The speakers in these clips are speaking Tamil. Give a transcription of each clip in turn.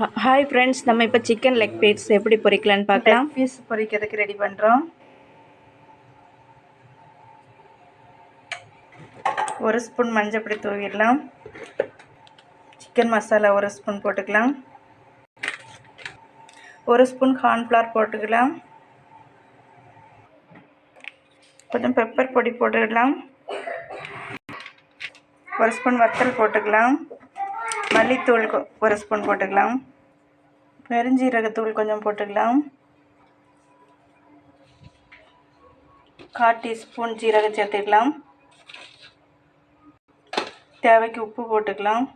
ஹாய் ஃப்ரெண்ட்ஸ் நம்ம இப்போ சிக்கன் லெக் பீஸ் எப்படி பொரிக்கலான்னு பார்க்கலாம். பீஸ் பொரிக்கிறதுக்கு ரெடி பண்ணுறோம் ஒரு ஸ்பூன் மஞ்சள் பொடி தூவிடலாம். சிக்கன் மசாலா ஒரு ஸ்பூன் போட்டுக்கலாம். ஒரு ஸ்பூன் கார்ன்ஃப்ளவர் போட்டுக்கலாம். கொஞ்சம் பெப்பர் பொடி போட்டுக்கலாம். ஒரு ஸ்பூன் வத்தல் போட்டுக்கலாம். மல்லித்தூள் கொ- ஒரு ஸ்பூன் போட்டுக்கலாம். பெருஞ்சீரகத்தூள் கொஞ்சம் போட்டுக்கலாம். கால் டீஸ்பூன் ஜீரகம் சேர்த்துக்கலாம். தேவைக்கு உப்பு போட்டுக்கலாம்.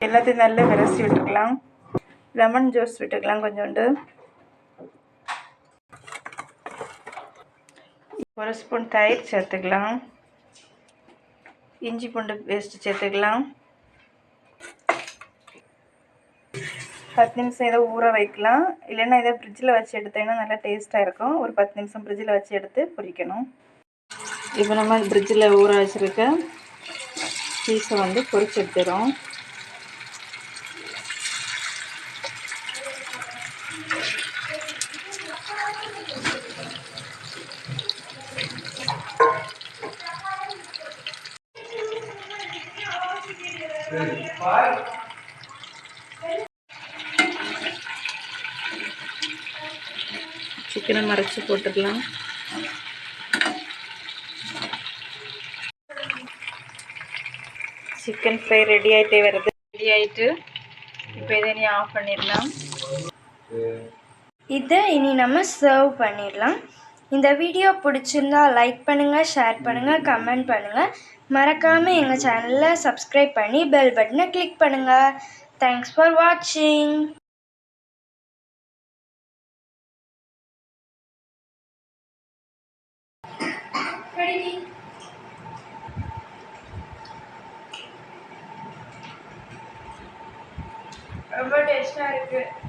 எல்லாத்தையும் நல்லா விரசி விட்டுக்கலாம். லெமன் ஜூஸ் விட்டுக்கலாம் கொஞ்சோண்டு. ஒரு ஸ்பூன் தயிர் சேர்த்துக்கலாம். இஞ்சி பூண்டு பேஸ்ட்டு சேர்த்துக்கலாம். பத்து நிமிஷம் இதை ஊற வைக்கலாம். இல்லைன்னா இதை ஃப்ரிட்ஜில் வச்சு எடுத்தீங்கன்னா நல்லா டேஸ்ட்டாக இருக்கும். ஒரு பத்து நிமிஷம் ஃப்ரிட்ஜில் வச்சு எடுத்து பொரிக்கணும் இப்போ நம்ம ஃப்ரிட்ஜில் ஊற வச்சுருக்க பீஸை வந்து பொரிச்சு எடுத்துகிறோம் சிக்கனை மறைச்சி போட்டுக்கலாம். சிக்கன் ஃப்ரை ரெடி ஆகிட்டே வருது. ரெடி ஆகிட்டு இப்போ இதை நீ ஆஃப் பண்ணிடலாம். இதை இனி நம்ம சர்வ் பண்ணிடலாம். இந்த வீடியோ பிடிச்சிருந்தா லைக் பண்ணுங்கள் ஷேர் பண்ணுங்கள் கமெண்ட் பண்ணுங்கள் மறக்காமல் எங்கள் சேனலில் சப்ஸ்கிரைப் பண்ணி பெல் பட்டனை கிளிக் பண்ணுங்கள் தேங்க்ஸ் ஃபார் வாட்சிங் ரொம்ப டேஸ்டாக இருக்குது